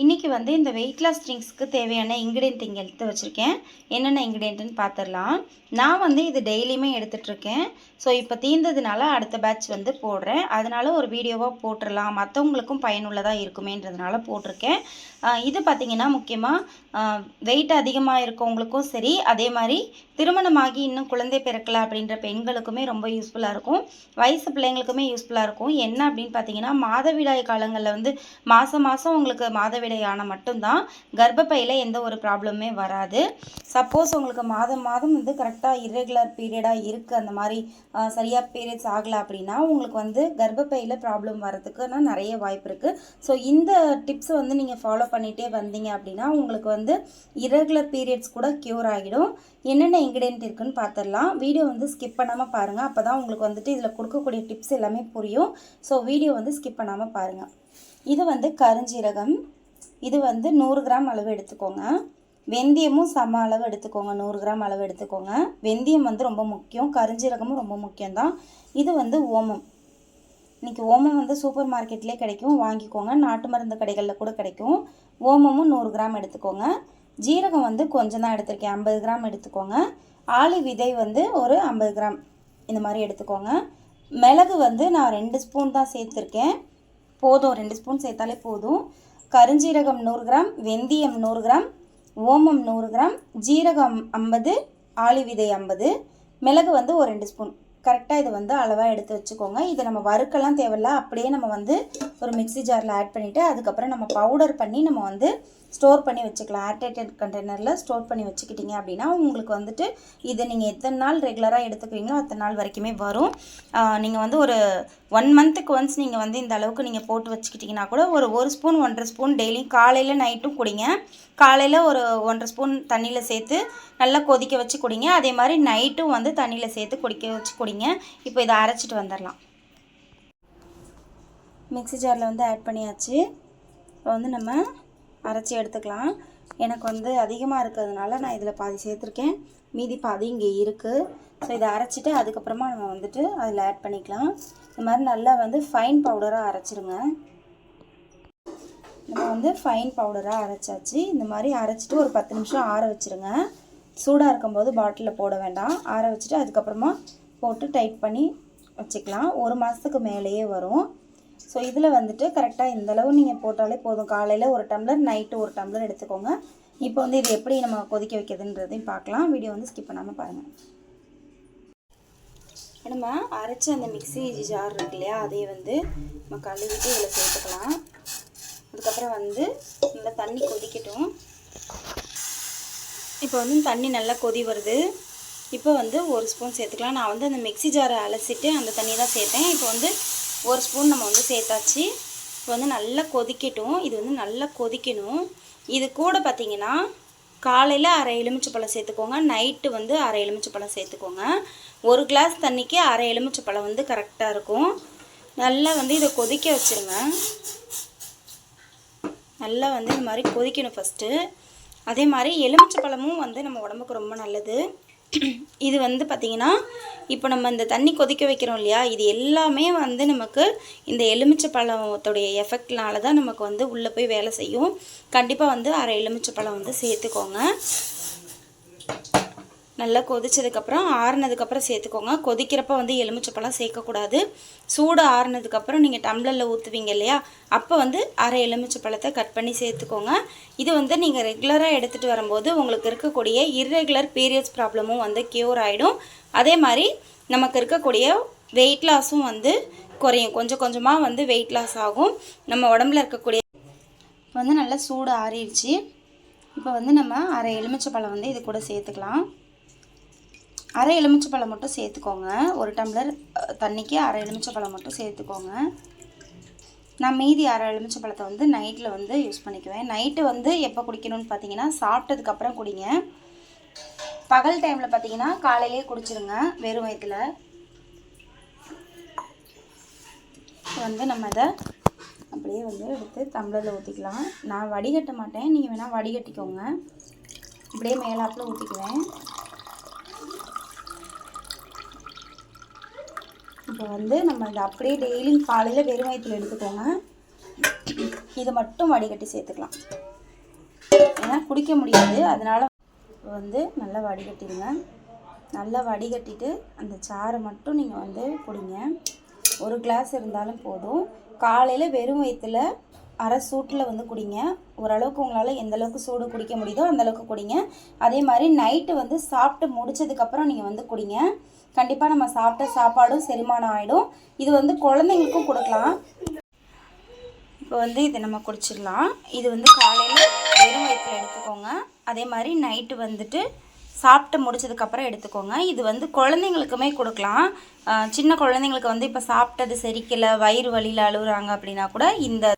இன்றைக்கி வந்து இந்த வெயிட் லாஸ் ட்ரிங்க்ஸ்க்கு தேவையான இன்க்ரீடியன்ட் இங்கே எடுத்து வச்சுருக்கேன். என்னென்ன இன்க்ரீடியன்ட்னு பார்த்துடலாம் நான் வந்து இது டெய்லியுமே எடுத்துகிட்ருக்கேன் ஸோ இப்போ தீர்ந்ததுனால அடுத்த பேட்ச் வந்து போடுறேன். அதனால் ஒரு வீடியோவாக போட்டுடலாம் மற்றவங்களுக்கும் பயனுள்ளதாக இருக்குமேன்றதுனால போட்டிருக்கேன். இது பார்த்திங்கன்னா முக்கியமாக வெயிட் அதிகமாக இருக்கவங்களுக்கும் சரி அதே மாதிரி திருமணமாகி இன்னும் குழந்தை பிறக்கல அப்படின்ற பெண்களுக்குமே ரொம்ப யூஸ்ஃபுல்லாக இருக்கும். வயசு பிள்ளைங்களுக்குமே யூஸ்ஃபுல்லாக இருக்கும். என்ன அப்படின்னு பார்த்தீங்கன்னா மாதவிடாய் காலங்களில் வந்து மாதம் மாதம் உங்களுக்கு விடையான ஆனால் மட்டும்தான். கர்ப்பப்பையில் எந்த ஒரு ப்ராப்ளமே வராது. சப்போஸ் உங்களுக்கு மாதம் மாதம் வந்து கரெக்டாக இர்ரெகுலர் பீரியடாக இருக்குது அந்த மாதிரி சரியாக பீரியட்ஸ் ஆகலை அப்படின்னா உங்களுக்கு வந்து கர்ப்பப்பையில் ப்ராப்ளம் வரதுக்குன்னா நிறைய வாய்ப்பு இருக்குது ஸோ இந்த டிப்ஸை வந்து நீங்கள் ஃபாலோ பண்ணிகிட்டே வந்தீங்க அப்படின்னா உங்களுக்கு வந்து இரகுலர் பீரியட்ஸ் கூட க்யூர் ஆகிடும். என்னென்ன இன்க்ரீடியன்ட் இருக்குன்னு பார்த்துடலாம் வீடியோ வந்து ஸ்கிப் பண்ணாமல் பாருங்கள் அப்போ தான் உங்களுக்கு வந்துட்டு இதில் கொடுக்கக்கூடிய டிப்ஸ் எல்லாமே புரியும். ஸோ வீடியோ வந்து ஸ்கிப் பண்ணாமல் பாருங்கள் இது வந்து கருஞ்சீரகம். இது வந்து நூறு கிராம் அளவு எடுத்துக்கோங்க. வெந்தயமும் சம அளவு எடுத்துக்கோங்க. நூறு கிராம் அளவு எடுத்துக்கோங்க. வெந்தயம் வந்து ரொம்ப முக்கியம். கருஞ்சீரகமும் ரொம்ப முக்கியம்தான். இது வந்து ஓமம். இன்றைக்கி ஓமம் வந்து சூப்பர் மார்க்கெட்லேயே கிடைக்கும். வாங்கிக்கோங்க. நாட்டு மருந்து கடைகளில் கூட கிடைக்கும். ஓமமும் நூறு கிராம் எடுத்துக்கோங்க. ஜீரகம் வந்து கொஞ்சம் தான் எடுத்திருக்கேன். ஐம்பது கிராம் எடுத்துக்கோங்க. ஆளி விதை வந்து ஒரு ஐம்பது கிராம். இந்த மாதிரி எடுத்துக்கோங்க. மிளகு வந்து நான் ரெண்டு ஸ்பூன் தான் சேர்த்துருக்கேன். போதும். ரெண்டு ஸ்பூன் சேர்த்தாலே போதும். கருஞ்சீரகம் நூறு கிராம் வெந்தயம் நூறு கிராம் ஓமம் நூறு கிராம் ஜீரகம் ஐம்பது ஆளி விதை ஐம்பது மிளகு வந்து ஒரு ரெண்டு ஸ்பூன். கரெக்டாக இது வந்து அளவாக எடுத்து வச்சுக்கோங்க. இதை நம்ம வறுக்கலாம் தேவையில்ல. அப்படியே நம்ம வந்து ஒரு மிக்சி ஜாரில் ஆட் பண்ணிவிட்டு அதுக்கப்புறம் நம்ம பவுடர் பண்ணி நம்ம வந்து ஸ்டோர் பண்ணி வச்சுக்கலாம். ஏர்டைட்டட் கண்டெய்னரில் ஸ்டோர் பண்ணி வச்சுக்கிட்டீங்க அப்படின்னா உங்களுக்கு வந்துட்டு இதை நீங்கள் எத்தனை நாள் ரெகுலராக எடுத்துக்கிறீங்களோ அத்தனை நாள் வரைக்குமே வரும். நீங்கள் வந்து ஒரு ஒன் மந்த்துக்கு ஒன்ஸ் நீங்கள் வந்து இந்த அளவுக்கு நீங்கள் போட்டு வச்சுக்கிட்டிங்கன்னா கூட ஒரு ஒரு ஸ்பூன் ஒன்றரை ஸ்பூன் டெய்லியும் காலையில் நைட்டும் குடிங்க. காலையில் ஒரு ஒன்றரை ஸ்பூன் தண்ணியில் சேர்த்து நல்லா கொதிக்க வச்சு குடிங்க. அதே மாதிரி நைட்டும் வந்து தண்ணியில் சேர்த்து குடிக்க வச்சு குடிங்க. இப்போ இதை அரைச்சிட்டு வந்துடலாம். மிக்ஸி ஜாரில் வந்து ஆட் பண்ணியாச்சு. இப்போ வந்து நம்ம அரைச்சி எடுத்துக்கலாம். எனக்கு வந்து அதிகமாக இருக்கிறதுனால நான் இதில் பாதி சேர்த்துருக்கேன். மீதி பாதி இங்கே இருக்குது ஸோ இதை அரைச்சிட்டு அதுக்கப்புறமா நம்ம வந்துட்டு அதில் ஆட் பண்ணிக்கலாம். இந்த மாதிரி நல்லா வந்து ஃபைன் பவுடராக அரைச்சிருங்க. நம்ம வந்து ஃபைன் பவுடராக அரைச்சாச்சு. இந்த மாதிரி அரைச்சிட்டு ஒரு பத்து நிமிஷம் ஆற வச்சுருங்க. சூடாக இருக்கும்போது பாட்டிலில் போட வேண்டாம். ஆற வச்சுட்டு அதுக்கப்புறமா போட்டு டைட் பண்ணி வச்சுக்கலாம். ஒரு மாதத்துக்கு மேலேயே வரும். ஸோ இதில் வந்துட்டு கரெக்டாக இந்த அளவு நீங்கள் போட்டாலே போதும். காலையில் ஒரு டம்ளர் நைட்டு ஒரு டம்ளர் எடுத்துக்கோங்க. இப்போ வந்து இது எப்படி நம்ம கொதிக்க வைக்கிறதுன்றதையும் பார்க்கலாம். வீடியோ வந்து ஸ்கிப் பண்ணாமல் பாருங்கள் நம்ம அரைச்ச அந்த மிக்ஸி ஜார் இருக்கு இல்லையா அதையே வந்து நம்ம கழுவிட்டு இதில் சேர்த்துக்கலாம். அதுக்கப்புறம் வந்து நல்லா தண்ணி கொதிக்கட்டும். இப்போ வந்து தண்ணி நல்லா கொதி வருது. இப்போ வந்து ஒரு ஸ்பூன் சேர்த்துக்கலாம். நான் வந்து அந்த மிக்ஸி ஜாரை அலசிட்டு அந்த தண்ணி தான் சேர்த்தேன். இப்போ வந்து ஒரு ஸ்பூன் நம்ம வந்து சேர்த்தாச்சு. இப்போ வந்து நல்லா கொதிக்கட்டும். இது வந்து நல்லா கொதிக்கணும். இது கூட பார்த்தீங்கன்னா காலையில் அரை எலுமிச்சப்பழம் சேர்த்துக்கோங்க. நைட்டு வந்து அரை எலுமிச்சப்பழம் சேர்த்துக்கோங்க. ஒரு கிளாஸ் தண்ணிக்கு அரை எலுமிச்சப்பழம் வந்து கரெக்டாக இருக்கும். நல்லா வந்து இதை கொதிக்க வச்சுருங்க. நல்லா வந்து இந்த மாதிரி கொதிக்கணும் ஃபஸ்ட்டு அதே மாதிரி எலுமிச்சை பழமும் வந்து நம்ம உடம்புக்கு ரொம்ப நல்லது. இது வந்து பார்த்திங்கன்னா இப்போ நம்ம இந்த தண்ணி கொதிக்க வைக்கிறோம் இல்லையா? இது எல்லாமே வந்து நமக்கு இந்த எலுமிச்சை பழத்தோடைய எஃபெக்ட்னால தான் நமக்கு வந்து உள்ளே போய் வேலை செய்யும். கண்டிப்பாக வந்து அரை எலுமிச்சை பழம் வந்து சேர்த்துக்கோங்க. நல்லா கொதிச்சதுக்கப்புறம் ஆறுனதுக்கப்புறம் சேர்த்துக்கோங்க. கொதிக்கிறப்ப வந்து எலுமிச்சப்பழம் சேர்க்கக்கூடாது. சூடு ஆறுனதுக்கப்புறம் நீங்கள் டம்ளரில் ஊற்றுவீங்க இல்லையா? அப்போ வந்து அரை எலுமிச்சப்பழத்தை கட் பண்ணி சேர்த்துக்கோங்க. இது வந்து நீங்கள் ரெகுலராக எடுத்துகிட்டு வரும்போது உங்களுக்கு இருக்கக்கூடிய இர்ரெகுலர் பீரியட்ஸ் ப்ராப்ளமும் வந்து க்யூர் ஆகிடும் அதே மாதிரி நமக்கு இருக்கக்கூடிய வெயிட் லாஸும் வந்து குறையும். கொஞ்சம் கொஞ்சமாக வந்து வெயிட் லாஸ் ஆகும். நம்ம உடம்புல இருக்கக்கூடிய வந்து நல்லா சூடு ஆறிடுச்சு. இப்போ வந்து நம்ம அரை எலுமிச்சப்பழம் வந்து இது கூட சேர்த்துக்கலாம். அரை எலுமிச்சப்பழம் மட்டும் சேர்த்துக்கோங்க. ஒரு டம்ளர் தண்ணிக்கு அரை எலுமிச்சப்பழம் மட்டும் சேர்த்துக்கோங்க. நான் மீதி அரை எலுமிச்சப்பழத்தை வந்து நைட்டில் வந்து யூஸ் பண்ணிக்குவேன். நைட்டு வந்து எப்போ குடிக்கணும்னு பார்த்தீங்கன்னா சாப்பிட்டதுக்கப்புறம் குடிங்க. பகல் டைமில் பார்த்தீங்கன்னா காலையிலேயே குடிச்சிருங்க வெறும் வயிற்றுல வந்து நம்ம இதை அப்படியே வந்து எடுத்து டம்ளரில் ஊற்றிக்கலாம் நான் வடிகட்ட மாட்டேன். நீங்கள் வேணால் வடிகட்டிக்கோங்க. அப்படியே மேலாப்பில் ஊற்றிக்குவேன் இப்போ வந்து நம்ம இதை அப்படியே டெய்லியும் காலையில் வெறும் வயிற்றுல எடுத்துக்கோங்க. இது மட்டும் வடிகட்டி சேர்த்துக்கலாம். ஏன்னா குடிக்க முடியாது. அதனால் வந்து நல்லா வடிகட்டிடுங்க. நல்லா வடிகட்டிட்டு அந்த சாறை மட்டும் நீங்கள் வந்து குடிங்க. ஒரு கிளாஸ் இருந்தாலும் போதும். காலையில் வெறும் வயிற்றில் அரை சூட்டில் வந்து குடிங்க. ஓரளவுக்கு உங்களால் எந்த அளவுக்கு சூடு குடிக்க முடியுதோ அந்தளவுக்கு குடிங்க. அதே மாதிரி நைட்டு வந்து சாப்பிட்டு முடிச்சதுக்கப்புறம் நீங்கள் வந்து குடிங்க. கண்டிப்பாக நம்ம சாப்பிட்ட சாப்பாடும் செரிமானம் ஆகிடும் இது வந்து குழந்தைங்களுக்கும் கொடுக்கலாம். இப்போ வந்து இதை நம்ம குடிச்சிடலாம். இது வந்து காலையில் வெறும் வயிற்றில் எடுத்துக்கோங்க. அதே மாதிரி நைட்டு வந்துட்டு சாப்பிட்டு முடிச்சதுக்கப்புறம் எடுத்துக்கோங்க. இது வந்து குழந்தைங்களுக்குமே கொடுக்கலாம். சின்ன குழந்தைங்களுக்கு வந்து இப்போ சாப்பிட்டது செரிக்கலை வயிறு வலியில் அழுகுறாங்க அப்படின்னா கூட இந்த